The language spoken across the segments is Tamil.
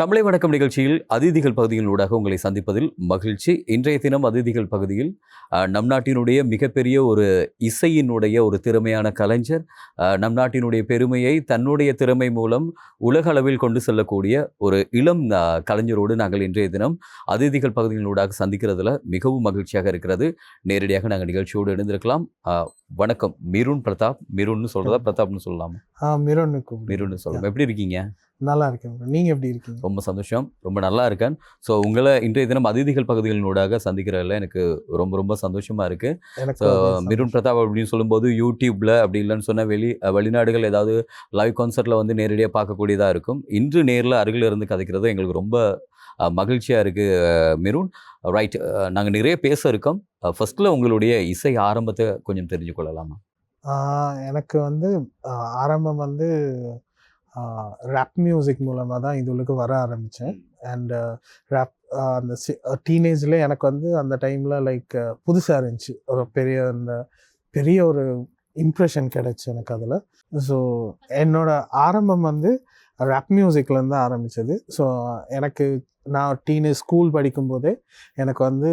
தமிழை வணக்கம் நிகழ்ச்சியில் அதிதிகள் பகுதியின் ஊடாக உங்களை சந்திப்பதில் மகிழ்ச்சி. இன்றைய தினம் அதிதிகள் பகுதியில் நம் நாட்டினுடைய மிகப்பெரிய ஒரு இசையினுடைய ஒரு திறமையான கலைஞர் நம் நாட்டினுடைய பெருமையை தன்னுடைய திறமை மூலம் உலக அளவில் கொண்டு செல்லக்கூடிய ஒரு இளம் கலைஞரோடு நாங்கள் இன்றைய தினம் அதிதிகள் பகுதியின் ஊடாக சந்திக்கிறதுல மிகவும் மகிழ்ச்சியாக இருக்கிறது. நேரடியாக நாங்கள் நிகழ்ச்சியோடு இணைந்திருக்கலாம். வணக்கம். மிருன் பிரதாப். மிருன்னு சொல்றதா? பிரதாப்னு சொல்லலாமா? மிரோன்னு மிருன்னு சொல்லலாம் எப்படி இருக்கீங்க? நல்லா இருக்கேன் bro. நீங்க எப்படி இருக்கீங்க? ரொம்ப சந்தோஷம். ரொம்ப நல்லா இருக்கேன் ஸோ உங்களை இன்றைய தினம் அதிதிகள் பகுதிகளினூடாக சந்திக்கிறதுல எனக்கு ரொம்ப ரொம்ப சந்தோஷமா இருக்கு. எனக்கு ஸோ. மிருன் பிரதாப் அப்படின்னு சொல்லும்போது யூடியூப்ல அப்படி இல்லைன்னு சொன்னால் வெளி வெளிநாடுகள் ஏதாவது லைவ் கான்சர்ட்ல வந்து நேரடியாக பார்க்கக்கூடியதா இருக்கும். இன்று நேரில் அருகில் இருந்து கதைக்கிறது எங்களுக்கு ரொம்ப அஹ், மகிழ்ச்சியா இருக்கு அஹ், மிருன். ரைட் நாங்கள் நிறைய பேச இருக்கோம். ஃபர்ஸ்ட்ல உங்களுடைய இசை ஆரம்பத்தை கொஞ்சம் தெரிஞ்சு கொள்ளலாமா எனக்கு வந்து ஆரம்பம் வந்து ரேப் மியூசிக் மூலமாக தான் இதுகளுக்கு வர ஆரம்பித்தேன் அண்ட் ரேப் அந்த டீனேஜில் எனக்கு வந்து அந்த டைமில் லைக் புதுசாக இருந்துச்சு. ஒரு பெரிய அந்த பெரிய ஒரு இம்ப்ரெஷன் கிடைச்சு எனக்கு அதில். ஸோ என்னோட ஆரம்பம் வந்து ரேப் மியூசிக்லேருந்து ஆரம்பித்தது ஸோ எனக்கு நான் டீனேஜ் ஸ்கூல் படிக்கும்போதே எனக்கு வந்து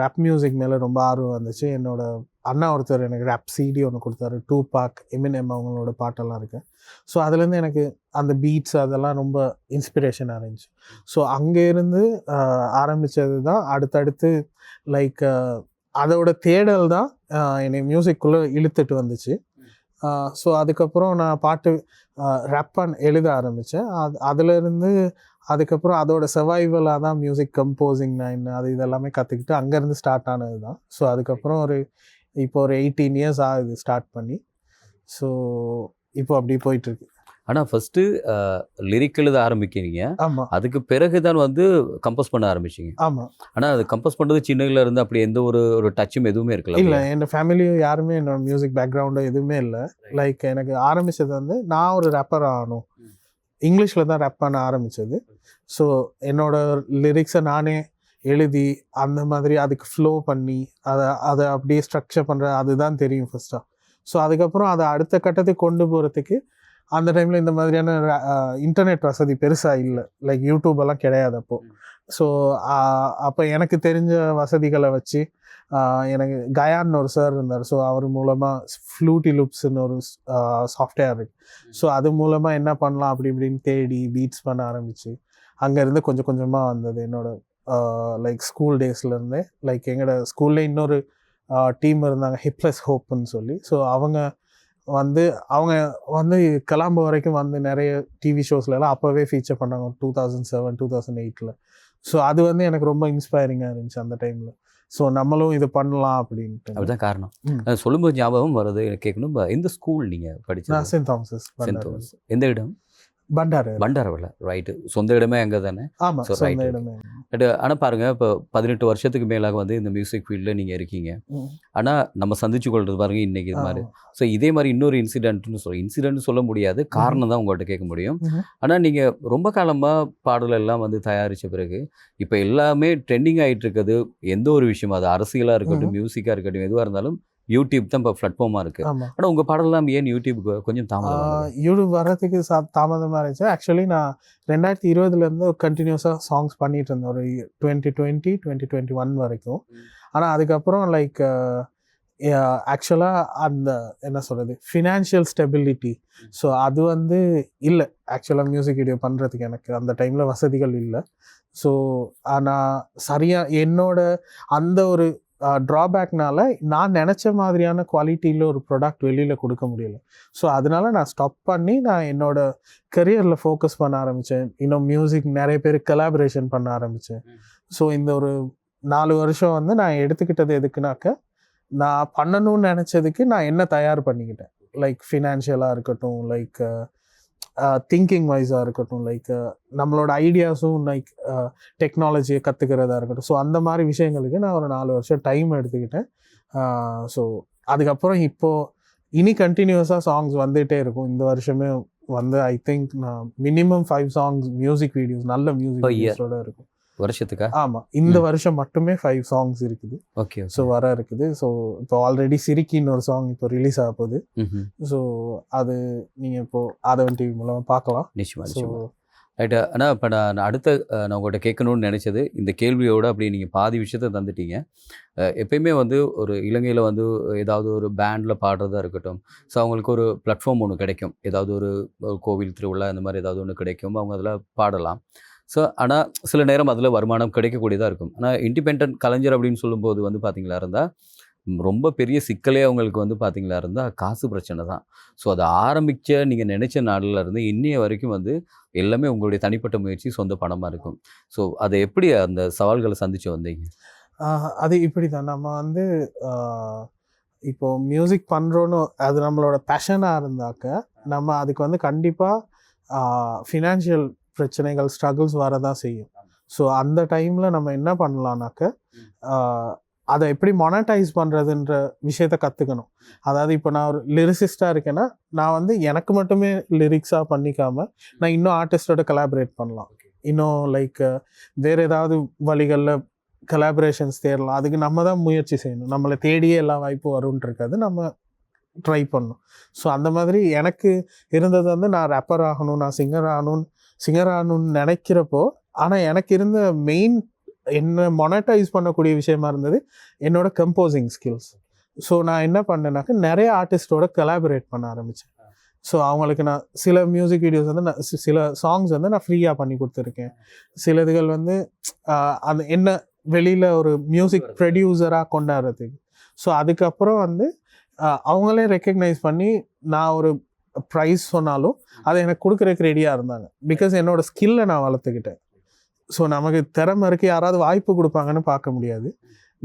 ரேப் மியூசிக் மேலே ரொம்ப ஆர்வம் வந்துச்சு. என்னோட அண்ணா ஒருத்தர் எனக்கு ரேப் சிடி ஒன்று கொடுத்தாரு. டூ பாக் எமினெம் அவங்களோட பாட்டெல்லாம் இருக்கு. ஸோ அதுலேருந்து எனக்கு அந்த பீட்ஸ் அதெல்லாம் ரொம்ப இன்ஸ்பிரேஷனாக இருந்துச்சு. ஸோ அங்கேருந்து ஆரம்பித்தது தான் அடுத்தடுத்து லைக் அதோட தேடல் தான் என்னை மியூசிக்குள்ளே இழுத்துட்டு வந்துச்சு. ஸோ அதுக்கப்புறம் நான் பாட்டு ரேப் எழுத ஆரம்பித்தேன் அது அதுலேருந்து அதுக்கப்புறம் அதோட சர்வைவலாக தான் மியூசிக் கம்போசிங் நான் என்ன அது இதெல்லாமே கற்றுக்கிட்டு அங்கேருந்து ஸ்டார்ட் ஆனது தான் ஸோ அதுக்கப்புறம் ஒரு இப்போ ஒரு எயிட்டீன் இயர்ஸ் ஆகுது ஸ்டார்ட் பண்ணி. ஸோ இப்போ அப்படி போயிட்டுருக்கு. ஆனால் ஃபர்ஸ்ட்டு லிரிக் எழுத ஆரம்பிக்கிறீங்க. ஆமாம் அதுக்கு பிறகு தான் வந்து கம்போஸ் பண்ண ஆரம்பிச்சீங்க. ஆமாம் ஆனால் அது கம்போஸ் பண்ணுறது சின்னதுல இருந்து அப்படி எந்த ஒரு ஒரு டச்சும் எதுவுமே இருக்கல இல்லை என் ஃபேமிலி யாருமே என்னோட மியூசிக் பேக்ரவுண்டோ எதுவுமே இல்லை. லைக் எனக்கு ஆரம்பிச்சது வந்து நான் ஒரு ரேப்பர் ஆகணும். இங்கிலீஷில் தான் ரேப் பண்ண ஆரம்பிச்சது. ஸோ என்னோட லிரிக்ஸை நானே எழுதி அந்த மாதிரி அதுக்கு ஃப்ளோ பண்ணி அதை அதை அப்படியே ஸ்ட்ரக்சர் பண்ணுற அதுதான் தெரியும் ஃபர்ஸ்ட்டாக ஸோ அதுக்கப்புறம் அதை அடுத்த கட்டத்துக்கு கொண்டு போகிறதுக்கு அந்த டைமில் இந்த மாதிரியான இன்டர்நெட் வசதி பெருசாக இல்லை. லைக் யூடியூப் எல்லாம் கிடையாது அப்போது ஸோ அப்போ எனக்கு தெரிஞ்ச வசதிகளை வச்சு எனக்கு கயான்னு ஒரு சார் இருந்தார். ஸோ அவர் மூலமாக ஃப்ளூட்டி லுப்ஸ்னு ஒரு சாஃப்ட்வேர் இருக்கு. ஸோ அது மூலமாக என்ன பண்ணலாம் அப்படி இப்படின்னு தேடி பீட்ஸ் பண்ண ஆரம்பிச்சு அங்கேருந்து கொஞ்சம் கொஞ்சமாக வந்தது என்னோட லைக் ஸ்கூல் டேஸ்லேருந்தே லைக் எங்களோட ஸ்கூல்ல இன்னொரு டீம் இருந்தாங்க ஹிப்லஸ் ஹோப்னு சொல்லி. ஸோ அவங்க வந்து அவங்க வந்து கிளம்பு வரைக்கும் வந்து நிறைய டிவி ஷோஸ்லலாம் அப்போவே ஃபீச்சர் பண்ணாங்க two thousand seven two thousand எயிட்டில் ஸோ அது வந்து எனக்கு ரொம்ப இன்ஸ்பைரிங்காக இருந்துச்சு அந்த டைமில் ஸோ நம்மளும் இது பண்ணலாம் அப்படின்ட்டு. அப்படிதான் காரணம். சொல்லும்போது ஞாபகம் வருது கேட்கணும் எந்த ஸ்கூல் நீங்க நான் படிச்சது சென்ட் தாமசஸ் எந்த இடம்? பண்டாரு பண்டாரவள ரைட்டு சொந்த இடமே அங்கே தானே? ஆமா So, சொந்த right. இடமே. பட் ஆனால் பாருங்க இப்போ பதினெட்டு வருஷத்துக்கு மேலாக வந்து இந்த மியூசிக் ஃபீல்டில் நீங்கள் இருக்கீங்க. ஆனால் நம்ம சந்திச்சு கொள்றது பாருங்க இன்னைக்கு இது மாதிரி. ஸோ இதே மாதிரி இன்னொரு இன்சிடென்ட்னு சொல்ல இன்சிடென்ட் சொல்ல முடியாது. காரணம் தான் உங்கள்கிட்ட கேட்க முடியும். ஆனால் நீங்கள் ரொம்ப காலமாக பாடல் எல்லாம் வந்து தயாரித்த பிறகு இப்போ எல்லாமே ட்ரெண்டிங் ஆகிட்டு இருக்குது. எந்த ஒரு விஷயம் அது அரசியலாக இருக்கட்டும் மியூசிக்காக இருக்கட்டும் எதுவாக இருந்தாலும் யூடியூப் தான் இப்போ பிளாட்ஃபார்மாக இருக்குது ஆனால் உங்கள் பாடலாம் ஏன் யூடியூப்க்கு கொஞ்சம் தாமதம் யூடியூப் வர்றதுக்கு சா தாமதமாக இருந்துச்சு. ஆக்சுவலி நான் ரெண்டாயிரத்தி இருபதுலேருந்து கண்டினியூஸாக சாங்ஸ் பண்ணிட்டு இருந்தேன். ஒரு twenty twenty twenty twenty one வரைக்கும். ஆனால் அதுக்கப்புறம் லைக் ஆக்சுவலாக அந்த என்ன சொல்கிறது ஃபினான்ஷியல் ஸ்டெபிலிட்டி ஸோ அது வந்து இல்லை. ஆக்சுவலாக மியூசிக் வீடியோ பண்ணுறதுக்கு எனக்கு அந்த டைமில் வசதிகள் இல்லை. ஸோ ஆனால் சரியாக என்னோட அந்த ஒரு ட்ராபேக்னால நான் நினச்ச மாதிரியான குவாலிட்டியில் ஒரு ப்ராடக்ட் வெளியில் கொடுக்க முடியல. ஸோ அதனால நான் ஸ்டாப் பண்ணி நான் என்னோட கரியரில் ஃபோக்கஸ் பண்ண ஆரம்பித்தேன் இன்னும் மியூசிக் நிறைய பேர் கொலாபரேஷன் பண்ண ஆரம்பித்தேன் ஸோ இந்த ஒரு நாலு வருஷம் வந்து நான் எடுத்துக்கிட்டது எதுக்குனாக்க நான் பண்ணணும்னு நினச்சதுக்கு நான் என்ன தயார் பண்ணிக்கிட்டேன்? லைக் ஃபினான்ஷியலாக இருக்கட்டும் லைக் திங்கிங் வைஸாக இருக்கட்டும் லைக் நம்மளோட ஐடியாஸும் லைக் டெக்னாலஜியை கற்றுக்கிறதா இருக்கட்டும். ஸோ அந்த மாதிரி விஷயங்களுக்கு நான் ஒரு நாலு வருஷம் டைம் எடுத்துக்கிட்டேன். ஸோ அதுக்கப்புறம் இப்போது இனி கண்டினியூஸாக சாங்ஸ் வந்துகிட்டே இருக்கும். இந்த வருஷமே வந்து ஐ திங்க் நான் minimum five songs music videos நல்ல மியூசிக். வீடியோஸோட இருக்கும். வருஷத்துக்கா? ஆமாம் இந்த. வருஷம் மட்டுமே ஃபைவ் சாங்ஸ் இருக்குது. ஓகே ஸோ வர இருக்குது. ஸோ இப்போ ஆல்ரெடி சிரிக்கின்னு ஒரு சாங் இப்போ ரிலீஸ் ஆக போகுது. ஸோ அது நீங்கள் இப்போ ஆதவன் டிவி மூலமாக பார்க்கலாம். நிச்சயமா ஸோ ரைட்டு ஆனால் இப்போ நான் அடுத்த நான் உங்கள்கிட்ட கேட்கணும்னு நினச்சது இந்த கேள்வியோட அப்படி நீங்கள் பாதி விஷயத்த தந்துட்டீங்க. எப்பயுமே வந்து ஒரு இலங்கையில் வந்து ஏதாவது ஒரு பேண்டில் பாடுறதா இருக்கட்டும் ஸோ அவங்களுக்கு ஒரு பிளாட்ஃபார்ம் ஒன்று கிடைக்கும். ஏதாவது ஒரு ஒரு கோவில் திருவிழா இந்த மாதிரி ஏதாவது ஒன்று கிடைக்கும். அவங்க அதில் பாடலாம். ஸோ ஆனால் சில நேரம் அதில் வருமானம் கிடைக்கக்கூடியதாக இருக்கும். ஆனால் இண்டிபெண்ட் கலைஞர் அப்படின்னு சொல்லும்போது வந்து பார்த்திங்களா இருந்தால் ரொம்ப பெரிய சிக்கலே அவங்களுக்கு வந்து பார்த்திங்களா இருந்தால் காசு பிரச்சனை தான். ஸோ அதை ஆரம்பித்த நீங்கள் நினச்ச நாளில் இருந்து இன்னைய வரைக்கும் வந்து எல்லாமே உங்களுடைய தனிப்பட்ட முயற்சி சொந்த பணமாக இருக்கும். ஸோ அதை எப்படி அந்த சவால்களை சந்தித்து வந்தீங்க? அது இப்படி தான் நம்ம வந்து இப்போது இப்போ மியூசிக் பண்ணுறோன்னு அது நம்மளோட பேஷனாக இருந்தாக்க நம்ம அதுக்கு வந்து கண்டிப்பாக ஃபினான்ஷியல் பிரச்சனைகள் ஸ்ட்ரகிள்ஸ் வரதான் செய்யும். ஸோ அந்த டைமில் நம்ம என்ன பண்ணலாம்னாக்க ஆஹ் அதை எப்படி மொனடைஸ் பண்ணுறதுன்ற விஷயத்த கற்றுக்கணும் அதாவது இப்போ நான் ஒரு லிரிசிஸ்டாக இருக்கேன்னா நான் வந்து எனக்கு மட்டுமே லிரிக்ஸாக பண்ணிக்காமல் நான் இன்னும் ஆர்டிஸ்டோட கலாபரேட் பண்ணலாம். இன்னும் லைக் வேறு ஏதாவது வழிகளில் கலாபரேஷன்ஸ் தேடலாம். அதுக்கு நம்ம தான் முயற்சி செய்யணும். நம்மளை தேடியே எல்லா வாய்ப்பும் வரும்னு இருக்காது நம்ம ட்ரை பண்ணணும். ஸோ அந்த மாதிரி எனக்கு இருந்தது வந்து நான் ரேப்பர் ஆகணும் நான் சிங்கர் ஆகணும்னு சிங்கர் ஆகணும்னு நினைக்கிறப்போ ஆனால் எனக்கு இருந்த மெயின் என்ன மொனடைஸ் பண்ணக்கூடிய விஷயமா இருந்தது என்னோட கம்போசிங் ஸ்கில்ஸ் ஸோ நான் என்ன பண்ணேனாக்க நிறைய ஆர்டிஸ்டோட கலாபரேட் பண்ண ஆரம்பித்தேன் ஸோ அவங்களுக்கு நான் சில மியூசிக் வீடியோஸ் வந்து நான் சில சாங்ஸ் வந்து நான் ஃப்ரீயாக பண்ணி கொடுத்துருக்கேன். சில இதுகள் வந்து அந்த என்ன வெளியில் ஒரு மியூசிக் ப்ரொடியூசராக கொண்டாடுறதுக்கு. ஸோ அதுக்கப்புறம் வந்து அவங்களே ரெக்கக்னைஸ் பண்ணி நான் ஒரு ப்ரைஸ் சொன்னாலும் அதை எனக்கு கொடுக்குறதுக்கு ரெடியாக இருந்தாங்க. பிகாஸ் என்னோட ஸ்கில்லை நான் வளர்த்துக்கிட்டேன். ஸோ நமக்கு திறமை இருக்கு யாராவது வாய்ப்பு கொடுப்பாங்கன்னு பார்க்க முடியாது.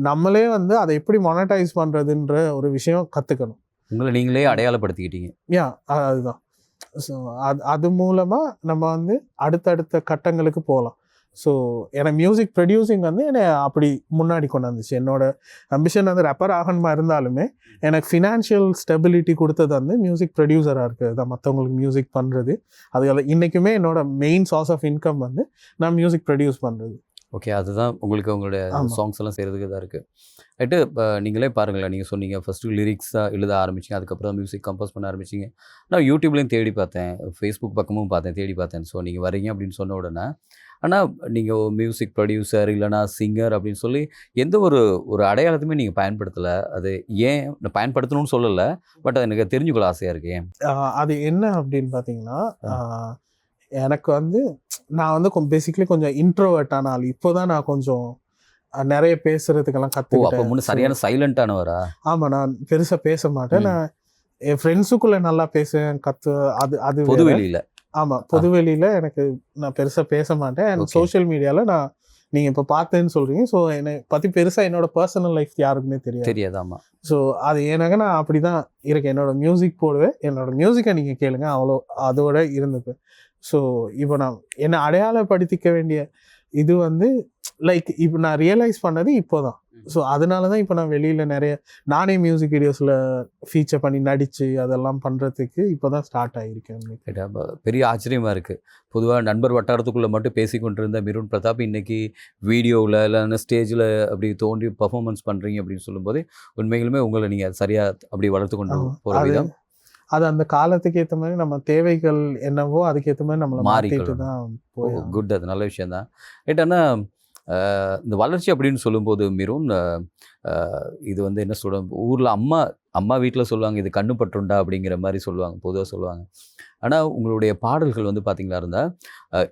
நம்மளே வந்து அதை எப்படி மொனடைஸ் பண்ணுறதுன்ற ஒரு விஷயம் கற்றுக்கணும் உங்களை நீங்களே அடையாளப்படுத்திக்கிட்டீங்க. யா அதுதான். ஸோ அது அது மூலமாக நம்ம வந்து அடுத்தடுத்த கட்டங்களுக்கு போகலாம். ஸோ எனக்கு மியூசிக் ப்ரொடியூசிங் வந்து என்னை அப்படி முன்னாடி கொண்டாந்துச்சு. என்னோட அம்பிஷன் வந்து ரெப்பர் ஆகணுமா இருந்தாலுமே எனக்கு ஃபினான்ஷியல் ஸ்டெபிலிட்டி கொடுத்தது வந்து மியூசிக் ப்ரொடியூசராக இருக்குது தான். மற்றவங்களுக்கு மியூசிக் பண்ணுறது அது இன்றைக்குமே என்னோட மெயின் சோர்ஸ் ஆஃப் இன்கம் வந்து நான் மியூசிக் ப்ரொடியூஸ் பண்ணுறது ஓகே அதுதான் உங்களுக்கு உங்களுடைய. சாங்ஸ் எல்லாம் செய்கிறதுக்கு தான் இருக்குது ரைட்டு இப்போ நீங்களே பாருங்களேன் நீங்கள் சொன்னீங்க ஃபஸ்ட்டு லிரிக்ஸாக எழுத ஆரம்பிச்சிங்க அதுக்கப்புறம் மியூசிக் கம்போஸ் பண்ண ஆரம்பிச்சிங்க. நான் யூடியூப்லேயும் தேடி பார்த்தேன் ஃபேஸ்புக் பக்கமும் பார்த்தேன் தேடி பார்த்தேன். ஸோ நீங்கள் வரீங்க அப்படின்னு சொன்ன உடனே ஆனால் நீங்கள் மியூசிக் ப்ரொடியூசர் இல்லைனா சிங்கர் அப்படின்னு சொல்லி எந்த ஒரு ஒரு அடையாளத்தையுமே நீங்கள் பயன்படுத்தலை. அது ஏன்? பயன்படுத்தணும்னு சொல்லலை. பட் அது எனக்கு தெரிஞ்சுக்கொள்ள ஆசையாக இருக்கு. ஏன்? ஆஹ் அது என்ன அப்படின்னு பார்த்தீங்கன்னா எனக்கு வந்து நான் வந்து பேசிக்கலி கொஞ்சம் இன்ட்ரோவர்ட்டான ஆள். இப்போ தான் நான் கொஞ்சம் நிறைய பேசுறதுக்கெல்லாம் கற்றுக்கிட்டேன் முன்ன சரியான சைலண்டானவரா ஆமாம் நான் பெருசாக பேச மாட்டேன். நான் என் ஃப்ரெண்ட்ஸுக்குள்ளே நல்லா பேசுவேன் கற்று அது அது பொது. வெளியில். ஆமாம் பொதுவெளியில் எனக்கு நான் பெருசாக பேச மாட்டேன். அண்ட். சோஷியல் மீடியாவில் நான் நீங்கள் இப்போ பார்த்தேன்னு சொல்கிறீங்க ஸோ என்னை பற்றி பெருசாக என்னோட பர்சனல் லைஃப் யாருக்குமே தெரியாது. தெரியாதாமா ஸோ அது ஏன்னாக்க நான் அப்படி தான் இருக்கேன். என்னோட மியூசிக் போடுவேன். என்னோட மியூசிக்கை நீங்கள் கேளுங்க. அவ்வளோ அதோட இருந்துப்பேன் ஸோ இப்போ நான் என்னை அடையாளப்படுத்திக்க வேண்டிய இது வந்து லைக் இப்போ நான் ரியலைஸ் பண்ணது இப்போ தான் ஸோ அதனால தான் இப்போ நான் வெளியில் நிறைய நானே மியூசிக் வீடியோஸில் ஃபீச்சர் பண்ணி நடித்து அதெல்லாம் பண்ணுறதுக்கு இப்போ தான் ஸ்டார்ட் ஆகியிருக்கேன் பெரிய ஆச்சரியமாக இருக்குது பொதுவாக நண்பர் வட்டாரத்துக்குள்ளே மட்டும் பேசி கொண்டிருந்த மிருன் பிரதாப் இன்னைக்கு வீடியோவில் இல்லைன்னா ஸ்டேஜில் அப்படி தோன்றி பர்ஃபார்மன்ஸ் பண்ணுறீங்க அப்படின்னு சொல்லும்போது உண்மைகளுமே உங்களை நீங்கள் சரியாக அப்படி வளர்த்து கொண்டு. போகிற அது விதம். அது அந்த காலத்துக்கு ஏற்ற மாதிரி நம்ம தேவைகள் என்னவோ அதுக்கேற்ற மாதிரி நம்மளை மாறிக்கொள்ளணும். தான் குட் அது நல்ல விஷயந்தான் ரைட் ஆனால் இந்த வளர்ச்சி அப்படின்னு சொல்லும்போது அஹ், இது வந்து என்ன சொல்ற ஊரில் அம்மா அம்மா வீட்டில் சொல்லுவாங்க இது கண்ணு பற்றுண்டா அப்படிங்கிற மாதிரி சொல்லுவாங்க பொதுவாக சொல்லுவாங்க. ஆனால் உங்களுடைய பாடல்கள் வந்து பார்த்தீங்களா இருந்தால்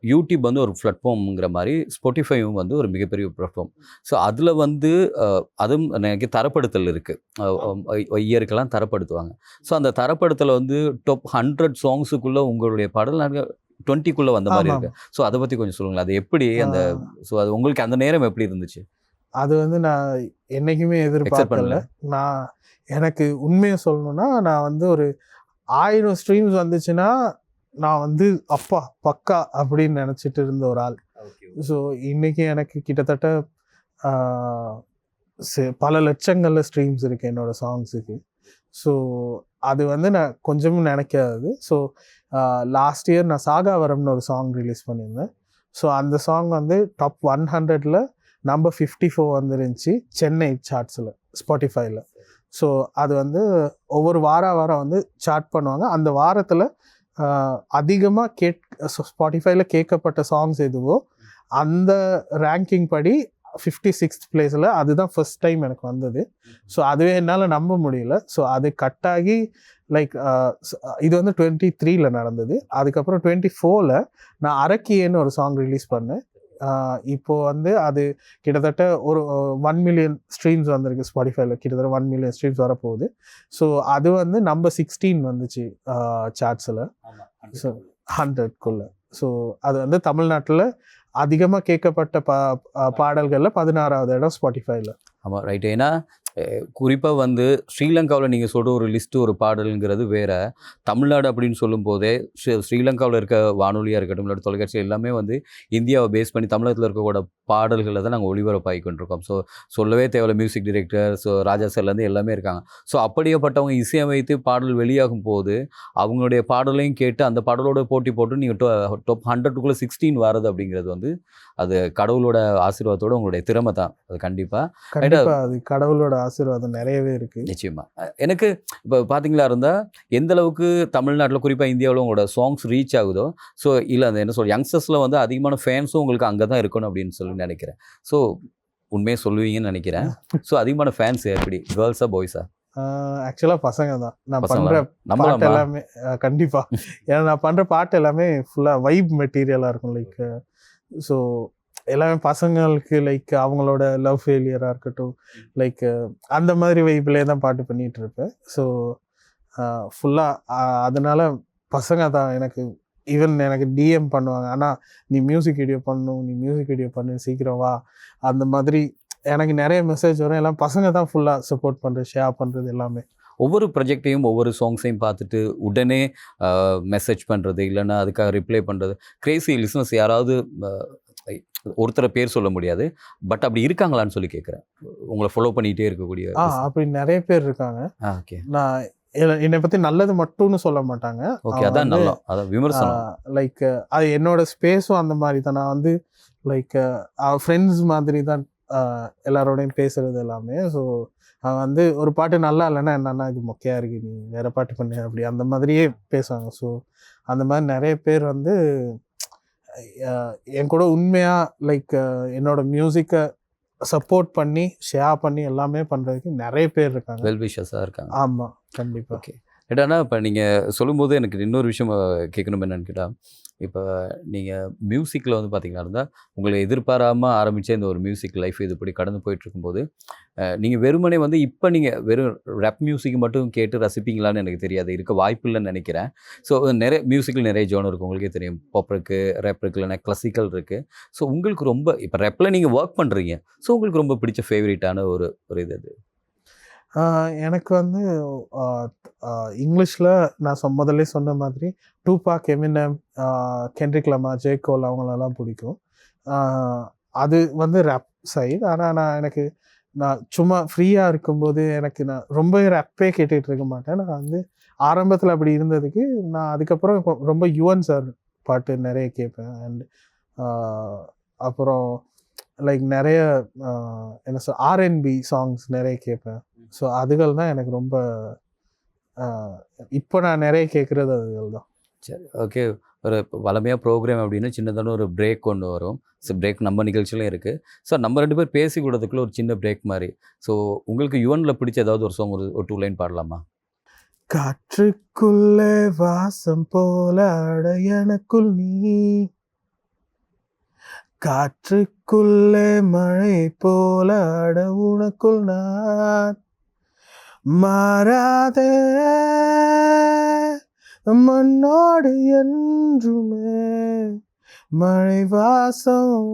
யூடியூப் வந்து ஒரு பிளாட்ஃபார்ம்ங்கிற மாதிரி ஸ்பாட்டிஃபையும் வந்து ஒரு மிகப்பெரிய பிளாட்ஃபார்ம் ஸோ அதில் வந்து அதுவும் எனக்கு தரப்படுத்தல் இருக்குது இயற்கெல்லாம் தரப்படுத்துவாங்க. ஸோ அந்த தரப்படுத்தலை வந்து டாப் ஹண்ட்ரட் சாங்ஸுக்குள்ளே உங்களுடைய பாடல் டுவெண்ட்டிக்குள்ளே வந்த மாதிரி. இருக்கு. ஸோ அதை பற்றி கொஞ்சம் சொல்லுங்களேன். அது எப்படி அந்த ஸோ அது உங்களுக்கு அந்த நேரம் எப்படி இருந்துச்சு? அது வந்து நான் என்னைக்குமே எதிர்பார்க்கல. நான் எனக்கு உண்மையை சொல்லணும்னா நான் வந்து ஒரு ஆயிரம் ஸ்ட்ரீம்ஸ் வந்துச்சுன்னா நான் வந்து அப்பா பக்கா அப்படின்னு நினச்சிட்டு இருந்த ஒரு ஆள். ஸோ இன்னைக்கு எனக்கு கிட்டத்தட்ட பல லட்சங்களில் ஸ்ட்ரீம்ஸ் இருக்கு என்னோட சாங்ஸுக்கு ஸோ அது வந்து நான் கொஞ்சமும் நினைக்காது ஸோ லாஸ்ட் இயர் நான் சாகாவரம்னு ஒரு சாங் ரிலீஸ் பண்ணியிருந்தேன். ஸோ அந்த சாங் வந்து டாப் ஒன் ஹண்ட்ரடில் நம்பர் ஃபிஃப்டி ஃபோர் வந்துருந்துச்சு சென்னை சார்ட்ஸில் ஸ்பாட்டிஃபைல ஸோ அது வந்து ஒவ்வொரு வார வாரம் வந்து சார்ட் பண்ணுவாங்க. அந்த வாரத்தில் அதிகமாக கேட் ஸ்பாட்டிஃபைல கேட்கப்பட்ட சாங்ஸ் எதுவோ அந்த ரேங்கிங் படி ஃபிஃப்டி சிக்ஸ்த் பிளேஸில் அதுதான் ஃபர்ஸ்ட் டைம் எனக்கு வந்தது. ஸோ அதுவே என்னால் நம்ப முடியல. ஸோ அது கட் ஆகி லைக் இது வந்து டுவெண்ட்டி த்ரீல நடந்தது. அதுக்கப்புறம் டுவெண்ட்டி ஃபோரில் நான் அரக்கியேன்னு ஒரு சாங் ரிலீஸ் பண்ணேன். ஆஹ் இப்போ வந்து அது கிட்டத்தட்ட ஒரு ஒன் மில்லியன் ஸ்ட்ரீம்ஸ் வந்திருக்கு ஸ்பாட்டிஃபைல கிட்டத்தட்ட ஒன் மில்லியன் ஸ்ட்ரீம்ஸ் வரப்போகுது. ஸோ அது வந்து நம்பர் சிக்ஸ்டீன் வந்துச்சு சார்ட்ஸில் ஸோ ஹண்ட்ரட்குள்ள ஸோ அது வந்து தமிழ்நாட்டில் அதிகமாக கேட்கப்பட்ட பா பாடல்களில் பதினாறாவது இடம் ஸ்பாட்டிஃபைல ஆமாம் ரைட் ஏன்னா குறிப்பாக வந்து ஸ்ரீலங்காவில் நீங்கள் சொல்கிற ஒரு லிஸ்ட்டு ஒரு பாடலுங்கிறது வேறு. தமிழ்நாடு அப்படின்னு சொல்லும் போதே ஸ்ரீ- ஸ்ரீலங்காவில் இருக்க வானொலியாக இருக்கட்டும் இல்லாட்டி தொலைக்காட்சி எல்லாமே வந்து இந்தியாவை பேஸ் பண்ணி தமிழகத்தில் இருக்கக்கூட பாடல்களை தான் நாங்கள் ஒளிபரப்பாகி கொண்டிருக்கோம். ஸோ சொல்லவே தேவையில்ல. மியூசிக் டிரெக்டர் ஸோ ராஜா சார்லேருந்து எல்லாமே இருக்காங்க. ஸோ அப்படியேப்பட்டவங்க இசையமைத்து பாடல் வெளியாகும் போது அவங்களுடைய பாடலையும் கேட்டு அந்த பாடலோட போட்டி போட்டு நீங்கள் டாப் ஹண்ட்ரட்டுக்குள்ளே சிக்ஸ்டீன் வரது அப்படிங்கிறது வந்து அது கடவுளோட ஆசீர்வாதத்தோட உங்களுடைய திறமை தான். அது கண்டிப்பாக கண்டிப்பா அது கடவுளோட ஆசீர்வாதம் நிறையவே இருக்கு. நிச்சயமா. அஹ் எனக்கு இப்போ பார்த்தீங்களா இருந்தால் எந்த அளவுக்கு தமிழ்நாட்டில் குறிப்பாக இந்தியாவில் உங்களோட சாங்ஸ் ரீச் ஆகுதோ ஸோ இல்லை அந்த என்ன சொல் யங்ஸ்டர்ஸில் வந்து அதிகமான ஃபேன்ஸும் உங்களுக்கு அங்கே தான் இருக்கணும் அப்படின்னு சொல்லி நினைக்கிறேன். ஸோ உண்மையை சொல்லுவீங்கன்னு நினைக்கிறேன். ஸோ அதிகமான ஃபேன்ஸ் எப்படி கேர்ள்ஸா பாய்ஸா ஆக்சுவலாக பசங்க தான். நான்? பண்ற பாட்டு எல்லாமே அஹ், கண்டிப்பா. ஏன்னா நான் பண்ற பாட்டு எல்லாமே ஃபுல்லா வைப் மெட்டீரியலா இருக்கும். லைக் ஸோ எல்லாமே பசங்களுக்கு லைக் அவங்களோட லவ் ஃபெயிலியராக இருக்கட்டும் லைக் அந்த மாதிரி வைப்லேயே தான் பாட்டு பண்ணிட்டு இருப்பேன் ஸோ ஃபுல்லாக அதனால பசங்க தான் எனக்கு ஈவன் எனக்கு டிஎம் பண்ணுவாங்க. ஆனால் நீ மியூசிக் வீடியோ பண்ணணும் நீ மியூசிக் வீடியோ பண்ணு சீக்கிரம் வா. அந்த மாதிரி எனக்கு நிறைய மெசேஜ் வரும். எல்லாம் பசங்க தான் ஃபுல்லாக சப்போர்ட் பண்ணுறது ஷேர் பண்ணுறது எல்லாமே. ஒவ்வொரு ப்ரொஜெக்டையும் ஒவ்வொரு சாங்ஸையும் பார்த்துட்டு உடனே மெசேஜ் பண்ணுறது இல்லைன்னா அதுக்காக ரிப்ளை பண்ணுறது கிரேசி லிசனஸ் யாராவது ஒருத்தரை பேர் சொல்ல முடியாது. பட் அப்படி இருக்காங்களான்னு சொல்லி கேட்குறேன். உங்களை ஃபாலோ பண்ணிகிட்டே இருக்கக்கூடிய ஆ அப்படி நிறைய பேர் இருக்காங்க. ஓகே நான் என்ன- பற்றி நல்லது மட்டும்னு சொல்ல மாட்டாங்க. ஓகே அதான் நல்லா அதான் விமர்சனம். லைக் அது என்னோட ஸ்பேஸும் அந்த மாதிரி தான். நான் வந்து லைக் ஃப்ரெண்ட்ஸ் மாதிரி தான் எல்லாரோடையும் பேசுறது எல்லாமே. ஸோ அவன் வந்து ஒரு பாட்டு நல்லா இல்லைன்னா என்னன்னா இது மொக்கையா இருக்கு நீ வேற பாட்டு பண்ணு அப்படி அந்த மாதிரியே பேசுவாங்க. ஸோ அந்த மாதிரி நிறைய பேர் வந்து என் கூட உண்மையா லைக் என்னோட மியூசிக்கை சப்போர்ட் பண்ணி ஷேர் பண்ணி எல்லாமே பண்றதுக்கு நிறைய பேர் இருக்காங்க. வெல் விஷஸாக இருக்காங்க. ஆமா கண்டிப்பா. ஓகே ஏட்டானா இப்போ நீங்கள் சொல்லும்போது எனக்கு இன்னொரு விஷயம் கேட்கணும் என்னன்னு கேட்டால் இப்போ நீங்கள் மியூசிக்கில் வந்து பார்த்தீங்கன்னா இருந்தால் உங்களை எதிர்பாராமல் ஆரம்பித்த இந்த ஒரு மியூசிக் லைஃப் இது இப்படி கடந்து போயிட்டுருக்கும்போது நீங்கள் வெறுமனே வந்து இப்போ நீங்கள் வெறும் ரப் மியூசிக் மட்டும் கேட்டு ரசிப்பீங்களான்னு எனக்கு தெரியாது. இருக்க வாய்ப்பு இல்லைன்னு நினைக்கிறேன். ஸோ நிறைய மியூசிக்கில் நிறைய ஜோன் இருக்குது உங்களுக்கே தெரியும். பாப் இருக்குது ரேப் இருக்குது இல்லைன்னா கிளாசிக்கல் இருக்குது ஸோ உங்களுக்கு ரொம்ப இப்போ ரேப்பில் நீங்கள் ஒர்க் பண்ணுறீங்க ஸோ உங்களுக்கு ரொம்ப பிடிச்ச ஃபேவரேட்டான ஒரு ஒரு இது அது. எனக்கு வந்து இங்கிலீஷில் நான் சொ முதல்ல சொன்ன மாதிரி Tupac Eminem Kendrick Lamar J Cole அவங்களெல்லாம் பிடிக்கும். அது வந்து ரேப் சைடு. ஆனால் நான் எனக்கு நான் சும்மா ஃப்ரீயாக இருக்கும்போது எனக்கு நான் ரொம்ப ரேப்பே கேட்டுகிட்டு இருக்க மாட்டேன். நான் வந்து ஆரம்பத்தில் அப்படி இருந்ததுக்கு நான் அதுக்கப்புறம் ரொம்ப யுவன் சார் பாட்டு நிறைய கேட்பேன். அண்ட் அப்புறம் லைக் நிறைய என்ன சொல் ஆர்என்பி சாங்ஸ் நிறைய கேட்பேன். ஸோ அதுகள் தான் எனக்கு ரொம்ப இப்போ நான் நிறைய கேட்குறது அதுகள் தான். சரி ஓகே ஒரு வளமையாக ப்ரோக்ராம் அப்படின்னா சின்னதான ஒரு பிரேக் ஒன்று வரும். ஸோ பிரேக் நம்ம நிகழ்ச்சியிலும் இருக்குது ஸோ நம்ம ரெண்டு பேர் பேசி கொடுறதுக்குள்ள ஒரு சின்ன பிரேக் மாதிரி. ஸோ உங்களுக்கு யுவனில் பிடிச்ச ஏதாவது ஒரு சாங் ஒரு ஒரு டூ லைன் பாடலாமா? காற்றுக்குள்ளே வாசம் போல அட எனக்குள் நீ காற்றுக்குள்ளே மழை போல உனக்குள் நான் மாறாத. மண்ணோடு என்றுமே மழை வாசம்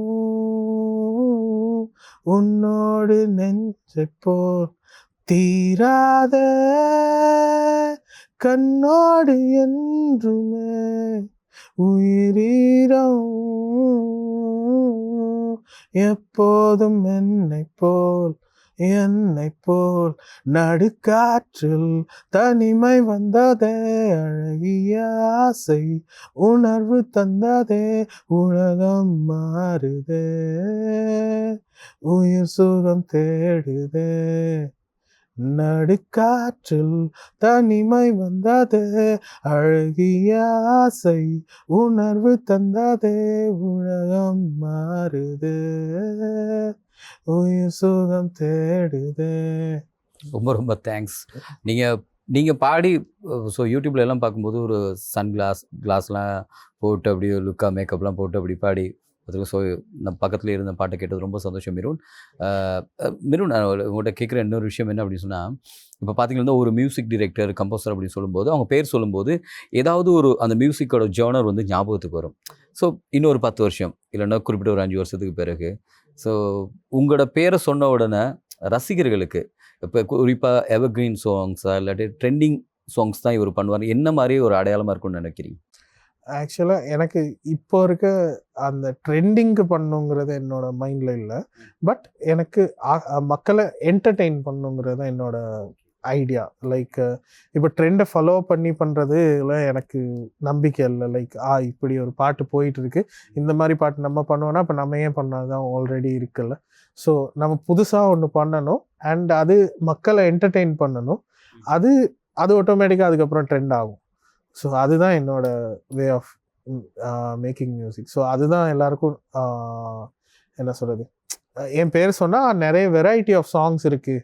உன்னோடு நெஞ்சை போல் தீராத. கண்ணோடு என்றுமே உயிரீரம் எப்போதும் என்னை போல் என்னை போல் நடுக்காற்றில் தனிமை வந்ததே அழகிய ஆசை உணர்வு தந்ததே உலகம் மாறுதே உயிர் சுகம் தேடுதே. நடுக்காற்றில் தனிமை வந்தது அழகிய ஆசை உணர்வு தந்ததே உலகம் மாறுது உயிர் சுகம் தேடுது. ரொம்ப ரொம்ப தேங்க்ஸ் நீங்கள் நீங்கள் பாடி ஸோ யூடியூப்ல எல்லாம் பார்க்கும்போது ஒரு சன் கிளாஸ் கிளாஸ்லாம் போட்டு அப்படியே லுக்கா மேக்கப்லாம் போட்டு அப்படி பாடி அதுக்கு ஸோ நம்ம பக்கத்தில் இருந்த பாட்டை கேட்டது ரொம்ப சந்தோஷம் மிருன். மிருன் நான் உங்கள்கிட்ட கேட்குற இன்னொரு விஷயம் என்ன அப்படின்னு சொன்னால் இப்போ பார்த்தீங்கன்னா ஒரு மியூசிக் டிரெக்டர் கம்போசர் அப்படின்னு சொல்லும்போது அவங்க பேர் சொல்லும்போது ஏதாவது ஒரு அந்த மியூசிக்கோட ஜேர்னர் வந்து ஞாபகத்துக்கு வரும். ஸோ இன்னொரு பத்து வருஷம் இல்லைன்னா குறிப்பிட்ட ஒரு அஞ்சு வருஷத்துக்கு பிறகு. ஸோ உங்களோட பேரை சொன்ன உடனே ரசிகர்களுக்கு இப்போ குறிப்பாக எவர்கிரீன் சாங்ஸா இல்லாட்டி ட்ரெண்டிங் சாங்ஸ் தான் இவர் பண்ணுவார். என்ன மாதிரி ஒரு அடையாளமாக இருக்கும்னு நினைக்கிறீங்க? ஆக்சுவலாக எனக்கு இப்போ இருக்க அந்த ட்ரெண்டிங்க்கு பண்ணுங்கிறது என்னோட மைண்டில் இல்லை. பட் எனக்கு மக்களை என்டர்டெயின் பண்ணுங்கிறது தான் என்னோட ஐடியா லைக் இப்போ ட்ரெண்டை ஃபாலோ பண்ணி பண்ணுறதுல எனக்கு நம்பிக்கை இல்லை. லைக் ஆ இப்படி ஒரு பாட்டு போயிட்டு இருக்கு இந்த மாதிரி பாட்டு நம்ம பண்ணுவோன்னா இப்போ நம்ம ஏன் பண்ணாதான் ஆல்ரெடி இருக்குல்ல. ஸோ நம்ம புதுசாக ஒன்று பண்ணணும். அண்ட் அது மக்களை என்டர்டெயின் பண்ணணும். அது அது ஆட்டோமேட்டிக்காக அதுக்கப்புறம் ட்ரெண்ட் ஆகும். ஸோ அதுதான் என்னோட way of making music so அதுதான் எல்லாருக்கும் என்ன சொல்கிறது என் பேர் சொன்னால் நிறைய வெரைட்டி ஆஃப் சாங்ஸ் இருக்குது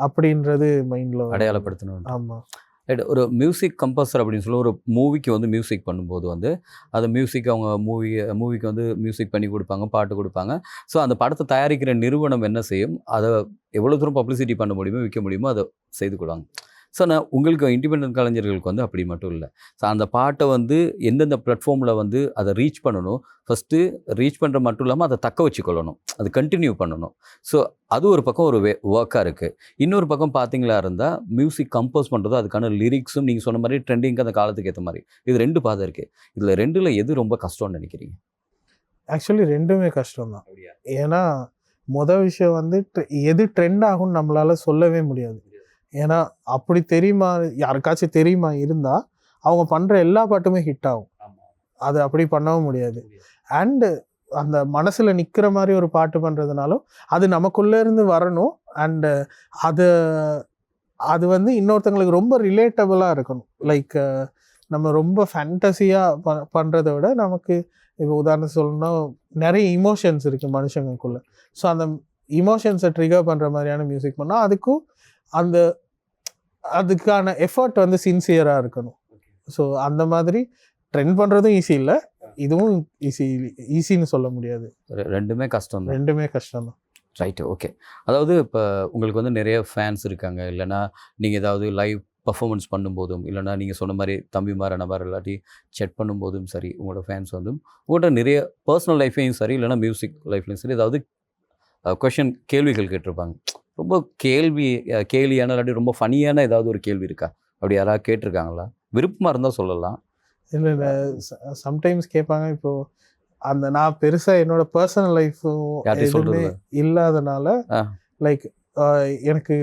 அப்படின்றது மைண்டில் அடையாளப்படுத்தணும் ஆமாம் ரைட் ஒரு மியூசிக் கம்போசர் அப்படின்னு சொல்லி ஒரு மூவிக்கு வந்து மியூசிக் பண்ணும்போது வந்து அந்த மியூசிக் அவங்க மூவி மூவிக்கு வந்து மியூசிக் பண்ணி கொடுப்பாங்க பாட்டு கொடுப்பாங்க. ஸோ அந்த படத்தை தயாரிக்கிற நிறுவனம் என்ன செய்யும்? அதை எவ்வளோ தூரம் பப்ளிசிட்டி பண்ண முடியுமோ விற்க முடியுமோ அதை செய்து கொடுவாங்க ஸோ நான் உங்களுக்கு இண்டிபெண்டன்ட் கலைஞர்களுக்கு வந்து அப்படி மட்டும் இல்லை. ஸோ அந்த பாட்டை வந்து எந்தெந்த பிளாட்ஃபார்மில் வந்து அதை ரீச் பண்ணணும்? ஃபஸ்ட்டு ரீச் பண்ணுற மட்டும் இல்லாமல் அதை தக்க வச்சுக்கொள்ளணும். அது கண்டினியூ பண்ணணும். ஸோ அது ஒரு பக்கம் ஒரு வே ஒர்க்காக இருக்குது இன்னொரு பக்கம் பார்த்தீங்களா இருந்தால் மியூசிக் கம்போஸ் பண்ணுறதும் அதுக்கான லிரிக்ஸும் நீங்கள் சொன்ன மாதிரி ட்ரெண்டிங்க்கு அந்த காலத்துக்கு ஏற்ற மாதிரி. இது ரெண்டு பாதை இருக்குது இதில் ரெண்டில் எது ரொம்ப கஷ்டம்னு நினைக்கிறீங்க? ஆக்சுவலி ரெண்டுமே கஷ்டம் தான் ஏன்னா மொதல் விஷயம் வந்து எது ட்ரெண்ட் ஆகும்னு நம்மளால சொல்லவே முடியாது. ஏன்னா அப்படி தெரியுமா யாருக்காச்சும் தெரியுமா இருந்தால் அவங்க பண்ணுற எல்லா பாட்டுமே ஹிட் ஆகும். அது அப்படி பண்ணவும் முடியாது. அண்டு அந்த மனசில் நிற்கிற மாதிரி ஒரு பாட்டு பண்ணுறதுனாலும் அது நமக்குள்ளே இருந்து வரணும். அண்டு அது அது வந்து இன்னொருத்தங்களுக்கு ரொம்ப ரிலேட்டபுளாக இருக்கணும். லைக் நம்ம ரொம்ப ஃபேண்டஸியாக ப பண்ணுறத விட நமக்கு இப்போ உதாரணம் சொல்லணும்னா நிறைய இமோஷன்ஸ் இருக்குது மனுஷங்களுக்குள்ள. ஸோ அந்த இமோஷன்ஸை ட்ரிகர் பண்ணுற மாதிரியான மியூசிக் பண்ணால் அதுக்கும் அந்த அதுக்கான எஃபர்ட் வந்து சின்சியராக இருக்கணும். ஸோ அந்த மாதிரி ட்ரெண்ட் பண்ணுறதும் ஈஸி இல்லை. இதுவும் ஈஸி ஈஸின்னு சொல்ல முடியாது. ரெண்டுமே கஷ்டம் ரெண்டுமே கஷ்டம் தான் ரைட்டு ஓகே அதாவது இப்போ உங்களுக்கு வந்து நிறைய ஃபேன்ஸ் இருக்காங்க. இல்லைன்னா நீங்கள் ஏதாவது லைவ் பர்ஃபார்மன்ஸ் பண்ணும்போதும் இல்லைன்னா நீங்கள் சொன்ன மாதிரி தம்பி மாற நபர் இல்லாட்டி செட் பண்ணும்போதும் சரி உங்களோட ஃபேன்ஸ் வந்து உங்கள்கிட்ட நிறைய பர்சனல் லைஃப்லையும் சரி இல்லைன்னா மியூசிக் லைஃப்லையும் சரி ஏதாவது கொஷின் கேள்விகள் கேட்டிருப்பாங்க. ரொம்ப கேள்வி கேலியான இல்லாட்டி ரொம்ப ஃபனியான ஏதாவது ஒரு கேள்வி இருக்கா? அப்படி யாராவது கேட்டிருக்காங்களா? விருப்பமாக இருந்தால் சொல்லலாம். இல்லை இல்லை. சம்டைம்ஸ் கேட்பாங்க. இப்போ அந்த நான் பெருசாக என்னோட பர்சனல் லைஃப்பும் எதுவுமே இல்லாதனால. லைக் எனக்கு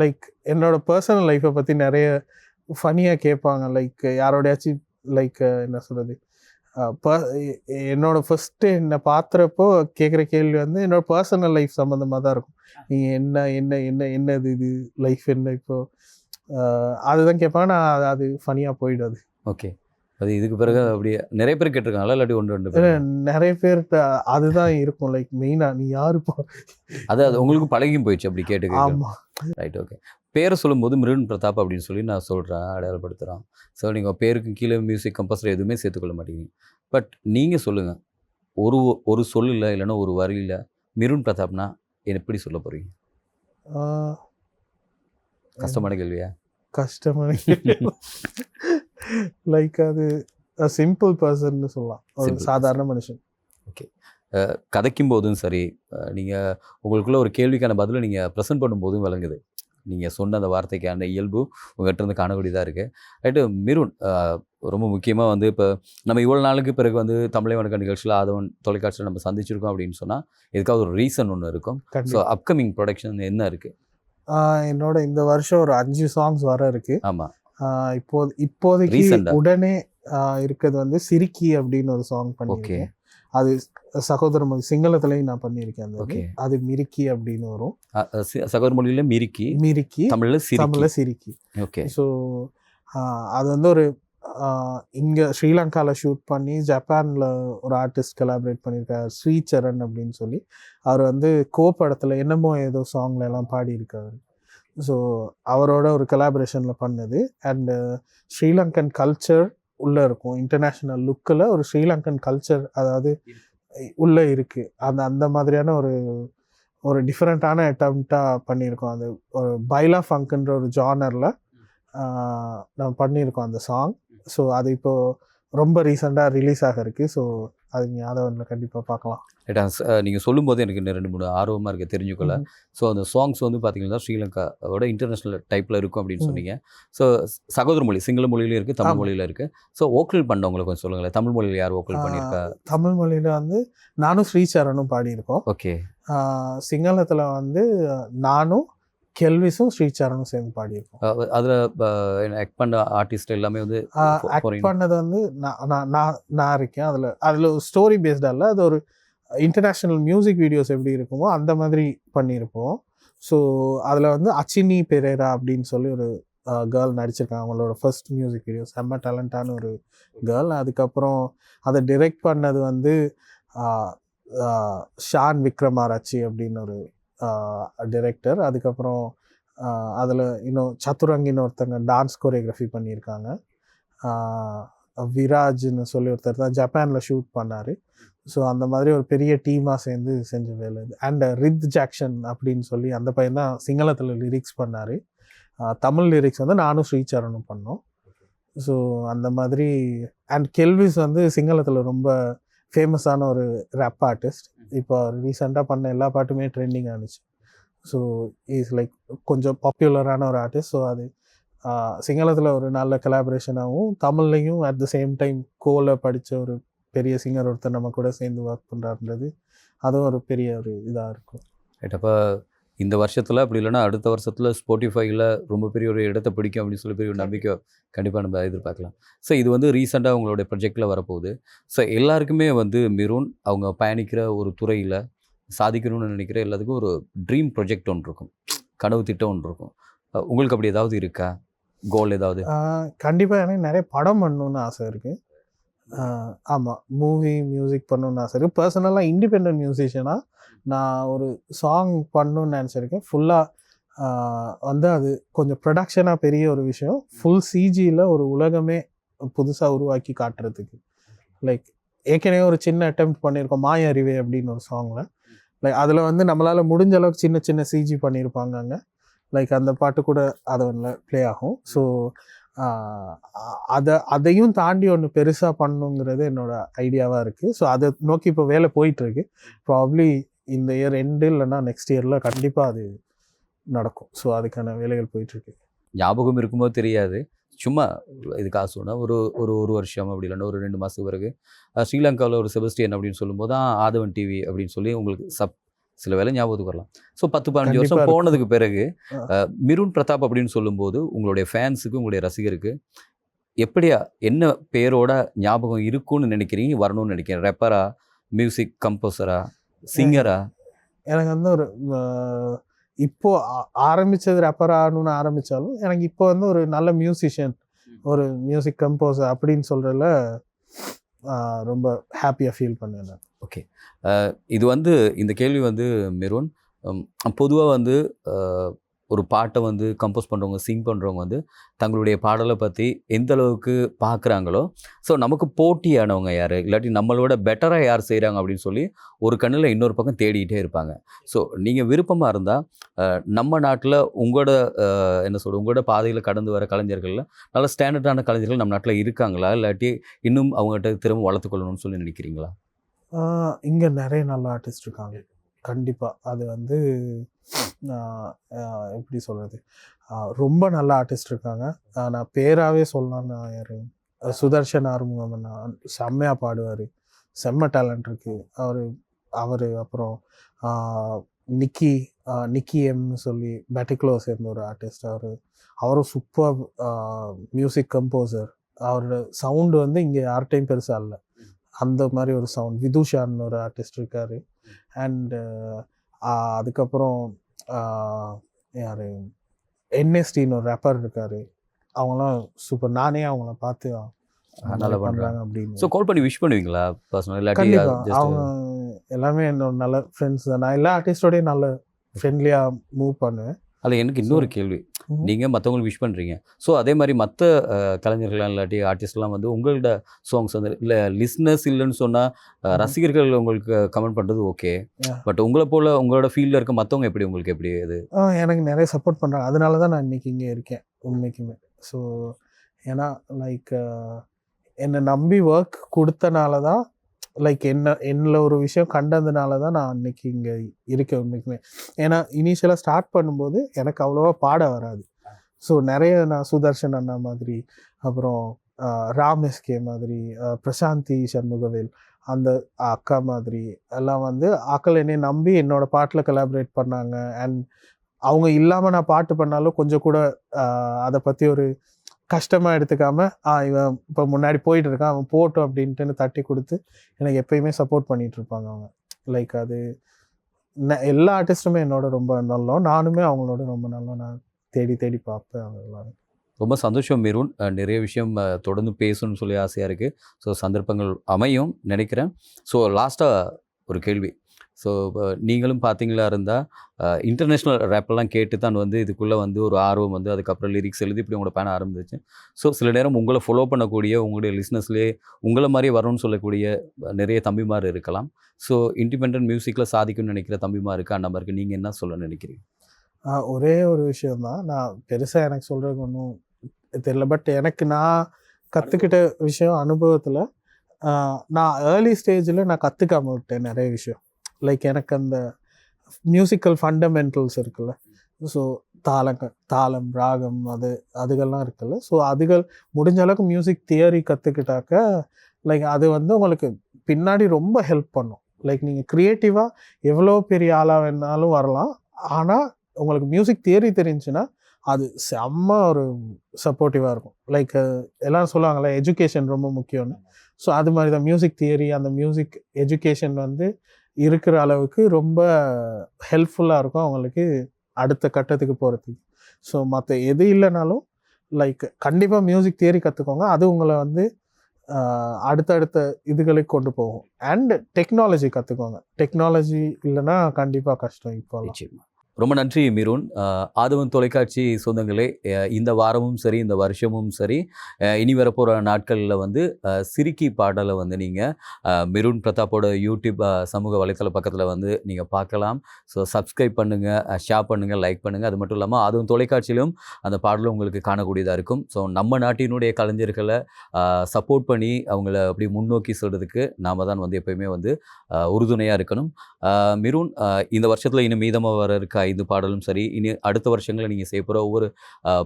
லைக் என்னோட பர்சனல் லைஃப்பை பற்றி நிறைய ஃபனியாக கேட்பாங்க. லைக் யாரோடையாச்சும் லைக் என்ன சொல்கிறது என்னோட ஃபர்ஸ்ட் என்னை பார்த்துறப்போ கேட்குற கேள்வி வந்து என்னோட பர்சனல் லைஃப் சம்மந்தமாக தான் இருக்கும். நீ என்ன என்ன என்ன என்னது இது? லைஃப் என்ன இப்போ? அஹ், அதுதான் கேட்பாங்க நான் அது- ஃபனியாக போயிடும் அது. ஓகே. அது இதுக்கு பிறகு அப்படியே நிறைய பேர் கேட்டிருக்காங்களா இல்லாட்டி ஒன்று ரெண்டு பேர்? நிறைய பேர்கிட்ட அதுதான் இருக்கும். லைக் மெயினா நீ யாருப்பா அது அது உங்களுக்கு பழகியும் போயிடுச்சு அப்படி கேட்டு கேட்டு ஆமா. ரைட் ஓகே பேரை சொல்லும்போது மிருன் பிரதாப் அப்படின்னு சொல்லி நான் சொல்கிறேன் அடையாளப்படுத்துகிறேன் ஸோ நீங்கள் பேருக்கு கீழே மியூசிக் கம்போசர் எதுவுமே சேர்த்துக்கொள்ள மாட்டீங்க. பட் நீங்கள் சொல்லுங்கள் ஒரு ஒரு சொல்லில் இல்லைன்னா ஒரு வரியில் மிருன் பிரதாப்னா எப்படி சொல்ல போகிறீங்க கஷ்டமான கேள்வியா? கஷ்டமான லைக் அது சிம்பிள் பர்சன் சொல்லலாம். சாதாரண மனுஷன். கதைக்கும் போதும் சரி நீங்கள் உங்களுக்குள்ள ஒரு கேள்விக்கான பதிலை நீங்கள் ப்ரெசென்ட் பண்ணும்போதும் விளங்குது. நீங்கள் சொன்ன அந்த வார்த்தைக்கான இயல்பு உங்கள்கிட்ட இருந்து காணக்கூடியதாக இருக்குது ரைட்டு மிருன் ரொம்ப முக்கியமாக வந்து இப்போ நம்ம இவ்வளோ நாளுக்கு பிறகு வந்து தமிழை வணக்க நிகழ்ச்சியில் ஆதவன் தொலைக்காட்சியில் நம்ம சந்திச்சிருக்கோம் அப்படின்னு சொன்னால் இதுக்காக ஒரு ரீசன் ஒன்று இருக்கும். ஸோ அப்கமிங் ப்ரொடக்ஷன் என்ன இருக்குது என்னோட இந்த வருஷம் ஒரு அஞ்சு சாங்ஸ் வர இருக்கு. ஆமாம் இப்போ இப்போதைக்கு? உடனே இருக்கிறது வந்து சிரிக்கி அப்படின்னு ஒரு சாங் ஓகே. அது சகோதர மொழி சிங்களத்துலேயும் நான் பண்ணியிருக்கேன் அந்த. அது மிரிக்கி அப்படின்னு வரும். சகோதர மொழியில மிரிக்கி மிரிக்கி தமிழ்ல தமிழ்ல சிரிக்கி. ஓகே. ஸோ அது வந்து ஒரு இங்க ஸ்ரீலங்காவில் ஷூட் பண்ணி ஜப்பான்ல ஒரு ஆர்டிஸ்ட் கொலாபரேட் பண்ணியிருக்காரு ஸ்ரீசரண் அப்படின்னு சொல்லி. அவர் வந்து கோ படத்துல என்னமோ ஏதோ சாங்ல எல்லாம் பாடியிருக்காரு. ஸோ அவரோட ஒரு கொலாபரேஷனில் பண்ணது. அண்டு ஸ்ரீலங்கன் கல்ச்சர் உள்ளே இருக்கும் இன்டர்நேஷ்னல் லுக்கில் ஒரு ஸ்ரீலங்கன் கல்ச்சர் அதாவது உள்ளே இருக்குது அந்த அந்த மாதிரியான ஒரு ஒரு டிஃப்ரெண்ட்டான அட்டம்ப்டாக பண்ணியிருக்கோம். அது ஒரு பைலா ஃபங்க்ன்ற ஒரு ஜானரில் நம்ம பண்ணியிருக்கோம் அந்த சாங் ஸோ அது இப்போது ரொம்ப ரீசெண்டாக ரிலீஸ் ஆக இருக்கு. ஸோ அது ஞாபகம்ல கண்டிப்பாக பார்க்கலாம். ச- நீங்கள் சொல்லும்போது எனக்கு இன்னும் ரெண்டு மூணு ஆர்வமாக இருக்குது தெரிஞ்சுக்கொள்ள ம்ஹும். ஸோ அந்த சாங்ஸ் வந்து பார்த்தீங்கன்னா ஸ்ரீலங்காவோட இன்டர்நேஷ்னல் டைப்பில் இருக்கும் அப்படின்னு. சொன்னீங்க. ஸோ சகோதர மொழி சிங்கள மொழியிலும் இருக்குது தமிழ். மொழியில இருக்குது ஸோ ஓக்கல் பண்ணவங்களை கொஞ்சம் சொல்லுங்களேன். தமிழ் மொழியில் யார் ஓக்கல் பண்ணியிருக்கா? தமிழ் மொழியில் வந்து நானும் ஸ்ரீசரனும் பாடியிருக்கோம். ஓகே சிங்களத்தில் வந்து நானும் கெல்விஸும் ஸ்ரீசரனும் சேர்ந்து பாடியிருக்கோம். அதில் ஆக்ட் பண்ண ஆர்டிஸ்ட் எல்லாமே வந்து ஆக்ட். பண்ணது வந்து நான் நான் நான் இருக்கேன். அதில் அதில் ஸ்டோரி பேஸ்டாக இல்லை அது ஒரு இன்டர்நேஷ்னல் மியூசிக் வீடியோஸ் எப்படி இருக்குமோ அந்த மாதிரி பண்ணியிருப்போம். ஸோ அதில் வந்து அச்சினி பெரேரா அப்படின்னு சொல்லி ஒரு கேர்ள் நடிச்சிருக்காங்க. அவங்களோட ஃபர்ஸ்ட் மியூசிக் வீடியோ செம்ம டேலண்டான ஒரு கேர்ள் அதுக்கப்புறம் அதை டிரெக்ட் பண்ணது வந்து ஷான் விக்ரமாராச்சி அப்படின்னு ஒரு டிரெக்டர் அதுக்கப்புறம் அதில் இன்னும் சத்துரங்கின்னு ஒருத்தங்க டான்ஸ் கொரியோகிராஃபி பண்ணியிருக்காங்க. விராஜ்னு சொல்லி ஒருத்தர் தான் ஜப்பானில் ஷூட் பண்ணார். ஸோ அந்த மாதிரி ஒரு பெரிய டீமாக சேர்ந்து செஞ்ச வேலை இது. அண்ட் ரித் ஜாக்சன் அப்படின்னு சொல்லி அந்த பையன் தான் சிங்களத்தில் லிரிக்ஸ் பண்ணார். தமிழ் லிரிக்ஸ் வந்து நானும் ஸ்ரீசரனும் பண்ணோம். ஸோ அந்த மாதிரி அண்ட் கெல்விஸ் வந்து சிங்களத்தில் ரொம்ப ஃபேமஸான ஒரு ரேப் ஆர்டிஸ்ட் இப்போ ரீசெண்டாக பண்ண எல்லா பாட்டுமே ட்ரெண்டிங் ஆனிச்சு. ஸோ இஸ் லைக் கொஞ்சம் பாப்புலரான ஒரு ஆர்டிஸ்ட் ஸோ அது சிங்களத்தில் ஒரு நல்ல கலாபரேஷனாகவும் தமிழ்லையும் அட் த சேம் டைம் கோல படித்த ஒரு பெரிய சிங்கர் ஒருத்தர் நம்ம கூட சேர்ந்து ஒர்க் பண்ணுறாருன்றது அதுவும் ஒரு பெரிய ஒரு இதாக இருக்கும். ரைட் அப்போ இந்த வருஷத்தில் அப்படி இல்லைன்னா அடுத்த வருஷத்தில் ஸ்போட்டிஃபைல ரொம்ப பெரிய ஒரு இடத்த பிடிக்கும் அப்படின்னு சொல்லி பெரிய ஒரு நம்பிக்கை கண்டிப்பாக நம்ம எதிர்பார்க்கலாம். ஸோ இது வந்து ரீசெண்டாக உங்களுடைய ப்ரொஜெக்டில் வரப்போகுது. ஸோ எல்லாருக்குமே வந்து மிரூன் அவங்க பயணிக்கிற ஒரு துறையில் சாதிக்கணும்னு நினைக்கிற எல்லாத்துக்கும் ஒரு ட்ரீம் ப்ரொஜெக்ட் ஒன்று இருக்கும். கனவு திட்டம் ஒன்று இருக்கும். உங்களுக்கு அப்படி ஏதாவது இருக்கா? கோல் ஏதாவது? கண்டிப்பாக எனக்கு நிறைய படம் பண்ணணும்னு ஆசை இருக்குது ஆமாம் மூவி மியூசிக் பண்ணணும்னு ஆசை இருக்குது பர்சனலாக இண்டிபெண்ட் மியூசிஷியனாக நான் ஒரு சாங் பண்ணணும்னு நினச்சிருக்கேன். ஃபுல்லாக வந்து அது கொஞ்சம் ப்ரொடக்ஷனாக பெரிய ஒரு விஷயம். ஃபுல் சிஜியில் ஒரு உலகமே புதுசாக உருவாக்கி காட்டுறதுக்கு. லைக் ஏற்கனவே ஒரு சின்ன attempt பண்ணியிருக்கோம் மாய அறிவே அப்படின்னு ஒரு சாங்கில் லைக் அதில் வந்து நம்மளால் முடிஞ்ச அளவுக்கு சின்ன சின்ன சிஜி பண்ணியிருப்பாங்க அங்கே. லைக் அந்த பாட்டு கூட அது ஒன்றில் ப்ளே ஆகும். ஸோ அதை அதையும் தாண்டி ஒன்று பெருசாக பண்ணணுங்கிறது என்னோட ஐடியாவாக இருக்குது ஸோ அதை நோக்கி இப்போ வேலை போயிட்டுருக்கு ப்ராப்ளி இந்த இயர் எண்டு இல்லைன்னா நெக்ஸ்ட் இயரில் கண்டிப்பாக அது நடக்கும். ஸோ அதுக்கான வேலைகள் போயிட்டுருக்கு. ஞாபகம் இருக்குமோ தெரியாது. சும்மா இது காசு சொன்னால் ஒரு ஒரு ஒரு வருஷம் அப்படி இல்லைன்னா ஒரு ரெண்டு மாதத்துக்கு பிறகு ஸ்ரீலங்காவில் ஒரு செபஸ்டியன் அப்படின்னு சொல்லும்போது தான் ஆதவன் டிவி அப்படின்னு சொல்லி உங்களுக்கு சப் சில வேலை ஞாபகத்துக்கு வரலாம். ஸோ பத்து பதினஞ்சு வருஷம். போனதுக்கு பிறகு மிருன் பிரதாப் அப்படின்னு சொல்லும்போது உங்களுடைய ஃபேன்ஸுக்கு உங்களுடைய ரசிகருக்கு எப்படியா என்ன பேரோட ஞாபகம் இருக்கும்னு நினைக்கிறீங்க? வரணும்னு நினைக்கிறேன் ரெப்பரா மியூசிக் கம்போசரா சிங்கரா எனக்கு வந்து ஒரு இப்போ ஆரம்பிச்சது ரப்பர் ஆகணும்னு ஆரம்பிச்சாலும் எனக்கு இப்போ வந்து ஒரு நல்ல மியூசிஷியன் ஒரு மியூசிக் கம்போசர் அப்படின்னு சொல்றதுல ஆஹ், ரொம்ப ஹாப்பியாக ஃபீல் பண்ணுவேன் நான். இது வந்து இந்த கேள்வி வந்து மெரூன். பொதுவாக வந்து ஒரு பாட்டை வந்து கம்போஸ் பண்ணுறவங்க சிங் பண்ணுறவங்க வந்து தங்களுடைய பாடலை பற்றி எந்த அளவுக்கு பார்க்குறாங்களோ ஸோ நமக்கு போட்டியானவங்க யார்? இல்லாட்டி நம்மளோட பெட்டராக யார் செய்கிறாங்க அப்படின்னு சொல்லி ஒரு கண்ணில் இன்னொரு பக்கம் தேடிக்கிட்டே இருப்பாங்க. ஸோ நீங்கள் விருப்பமாக இருந்தால் நம்ம நாட்டில் உங்களோட என்ன சொல்ற உங்களோட பாதையில் கடந்து வர கலைஞர்களில் நல்ல ஸ்டாண்டர்டான கலைஞர்கள் நம்ம நாட்டில் இருக்காங்களா? இல்லாட்டி இன்னும் அவங்ககிட்ட திரும்ப வளர்த்துக்கொள்ளணும்னு சொல்லி நினைக்கிறீங்களா? இங்கே நிறைய நல்ல ஆர்டிஸ்ட் இருக்காங்க. கண்டிப்பாக அது வந்து எப்படி சொல்கிறது ரொம்ப நல்ல ஆர்டிஸ்ட் இருக்காங்க. நான் பேராகவே சொல்லலாம் நான் சுதர்ஷன் ஆறுமுகம் அண்ணா செம்மையா பாடுவார். செம்ம டேலண்ட் இருக்குது அவர் அவர் அப்புறம் நிக்கி நிக்கி எம்னு சொல்லி பெட்டிக்லோ சேர்ந்த ஒரு ஆர்டிஸ்ட் அவர். அவரும் சூப்பர் மியூசிக் கம்போசர் அவரோட சவுண்டு வந்து இங்கே யார்கிட்டையும் பெருசாக இல்லை. அந்த மாதிரி ஒரு சவுண்ட் விதுஷான்னு ஒரு ஆர்டிஸ்ட் இருக்காரு. அண்டு அதுக்கப்புறம் ஆஹ், யாரு? என்எஸ்டின்னு ஒரு ரேப்பர் இருக்காரு. அவங்களாம் சூப்பர் நானே அவங்கள பார்த்து நல்லா. பண்றாங்க. அப்படின்னு. ஸோ கால் பண்ணி விஷ் பண்ணுவீங்களா? பர்சனல் இல்லாட்டி கண்டிப்பா. just- அவங்க எல்லாமே என்னோட நல்ல ஃப்ரெண்ட்ஸ் தான். நான் எல்லா ஆர்டிஸ்டோடய நல்ல ஃப்ரெண்ட்லியா மூவ் பண்ணுவேன். அல்ல எனக்கு இன்னொரு கேள்வி. நீங்கள் மற்றவங்களுக்கு விஷ் பண்ணுறீங்க ஸோ அதே மாதிரி மற்ற கலைஞர்கள் இல்லாட்டி ஆர்டிஸ்ட்லாம் வந்து உங்களோட சாங்ஸ் வந்து இல்லை லிஸ்னஸ் இல்லைன்னு சொன்னால். ரசிகர்கள் உங்களுக்கு கமெண்ட் பண்ணுறது ஓகே. பட் உங்களை போல் உங்களோட ஃபீல்டில் இருக்க மற்றவங்க எப்படி உங்களுக்கு எப்படி இது? எனக்கு நிறைய சப்போர்ட் பண்ணுறாங்க அதனால தான் நான் இன்னைக்கு இங்கே இருக்கேன் உண்மைக்குமே. ஸோ ஏன்னா லைக் என்னை நம்பி ஒர்க் கொடுத்தனால தான் லைக் என்ன என்னில் ஒரு விஷயம் கண்டதுனால தான் நான் அன்னைக்கு இங்கே இருக்கேன் உண்மைக்குமே. ஏன்னா இனிஷியலாக ஸ்டார்ட் பண்ணும்போது எனக்கு அவ்வளோவா பாட வராது. ஸோ நிறைய நான் சுதர்ஷன் அண்ணா மாதிரி அப்புறம் ராமேஸ்கே ராம் எஸ்கே மாதிரி பிரசாந்தி சண்முகவேல் அந்த அக்கா மாதிரி எல்லாம் வந்து அக்கள் என்னை நம்பி என்னோட பாட்டில் கலாபரேட் பண்ணாங்க. அண்ட் அவங்க இல்லாமல் நான் பாட்டு பண்ணாலும் கொஞ்சம் கூட அதை பற்றி ஒரு கஷ்டமாக எடுத்துக்காம ஆ இவன் இப்போ முன்னாடி போயிட்டு இருக்கான் அவன் போட்டோம் அப்படின்ட்டுன்னு தட்டி கொடுத்து எனக்கு எப்பயுமே சப்போர்ட் பண்ணிட்டு இருப்பாங்க அவங்க. லைக் அது எல்லா ஆர்டிஸ்ட்டுமே என்னோட ரொம்ப நல்லோம். நானுமே அவங்களோட ரொம்ப நல்லோம். நான் தேடி தேடி பார்ப்பேன் அவங்க எல்லாரும் ரொம்ப சந்தோஷம் மீருன். நிறைய விஷயம் தொடர்ந்து பேசணும்னு சொல்லி ஆசையாக இருக்குது ஸோ சந்தர்ப்பங்கள் அமையும் நினைக்கிறேன். ஸோ லாஸ்ட்டாக ஒரு கேள்வி. ஸோ நீங்களும் பார்த்தீங்களா இருந்தால் இன்டர்நேஷ்னல் ரேப்பெல்லாம் கேட்டு தான் வந்து இதுக்குள்ளே வந்து ஒரு ஆர்வம் வந்து அதுக்கப்புறம் லிரிக்ஸ் எழுதி இப்படி உங்களோட பேன ஆரம்பிச்சு ஸோ சில நேரம் உங்களை ஃபாலோ பண்ணக்கூடிய உங்களுடைய லிஸ்னஸ்லேயே உங்களை மாதிரி வரணும்னு சொல்லக்கூடிய நிறைய தம்பிமார் இருக்கலாம். ஸோ இண்டிபெண்ட் மியூசிக்கில் சாதிக்கும்னு நினைக்கிற தம்பிமாருக்கு அந்த மாதிரி நீங்கள் என்ன சொல்ல நினைக்கிறீங்க? ஒரே ஒரு விஷயம்தான் நான் பெருசாக எனக்கு சொல்கிறதுக்கு ஒன்றும் தெரியல. பட் எனக்கு நான் கற்றுக்கிட்ட விஷயம் அனுபவத்தில் நான் ஏர்லி ஸ்டேஜில் நான் கற்றுக்காம விட்டேன் நிறைய விஷயம். லைக் எனக்கு அந்த மியூசிக்கல் ஃபண்டமெண்டல்ஸ் இருக்குல்ல. ஸோ தாளங்க தாளம் ராகம் அது அதுகள்லாம் இருக்குல்ல. ஸோ அதுகள் முடிஞ்ச அளவுக்கு மியூசிக் தியரி கற்றுக்கிட்டாக்க லைக் அது வந்து உங்களுக்கு பின்னாடி ரொம்ப ஹெல்ப் பண்ணும். லைக் நீங்கள் க்ரியேட்டிவாக எவ்வளோ பெரிய ஆளாக வேணாலும் வரலாம். ஆனால் உங்களுக்கு மியூசிக் தியரி தெரிஞ்சுன்னா அது செம்ம ஒரு சப்போர்ட்டிவாக இருக்கும். லைக் எல்லாம் சொல்லுவாங்கல்ல எஜுகேஷன் ரொம்ப முக்கியம்னு. ஸோ அது மாதிரி தான் மியூசிக் தியரி அந்த மியூசிக் எஜுகேஷன் வந்து இருக்கிற அளவுக்கு ரொம்ப ஹெல்ப்ஃபுல்லாக இருக்கும் அவங்களுக்கு அடுத்த கட்டத்துக்கு போகிறதுக்கு ஸோ மற்ற எது இல்லைனாலும் லைக் கண்டிப்பாக மியூசிக் தியரி கற்றுக்கோங்க அது உங்களை வந்து அடுத்தடுத்த இதுகளுக்கு கொண்டு போகும். அண்ட் டெக்னாலஜி கற்றுக்கோங்க டெக்னாலஜி இல்லைன்னா கண்டிப்பாக கஷ்டம் இப்போ நிச்சயமாக ரொம்ப நன்றி மிருன். ஆதவன் தொலைக்காட்சி சொந்தங்களே இந்த வாரமும் சரி இந்த வருஷமும் சரி இனி வரப்போகிற நாட்களில் வந்து சிரிக்கி பாடலை வந்து நீங்கள் மிருன் பிரதாப்போட யூடியூப் சமூக வலைத்தள பக்கத்தில் வந்து நீங்கள் பார்க்கலாம். ஸோ சப்ஸ்கிரைப் பண்ணுங்கள் ஷேர் பண்ணுங்கள் லைக் பண்ணுங்கள் அது மட்டும் இல்லாமல் ஆதவன் தொலைக்காட்சியிலும் அந்த பாடலும் உங்களுக்கு காணக்கூடியதாக இருக்கும். ஸோ நம்ம நாட்டினுடைய கலைஞர்களை சப்போர்ட் பண்ணி அவங்கள அப்படி முன்னோக்கி செல்றதுக்கு நாம் தான் வந்து எப்பயுமே வந்து உறுதுணையாக இருக்கணும். மிருன் இந்த வருஷத்தில் இன்னும் மீதமாக வர இருக்க ஐந்து பாடலும் சரி இனி அடுத்த வருஷங்களில் நீங்கள் செய்ய போகிற ஒவ்வொரு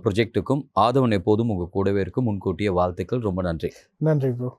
ப்ரொஜெக்ட்டுக்கும் ஆதவன் எப்போதும் உங்கள் கூடவே இருக்கும் முன்கூட்டிய வாழ்த்துக்கள். ரொம்ப நன்றி. நன்றி ப்ரோ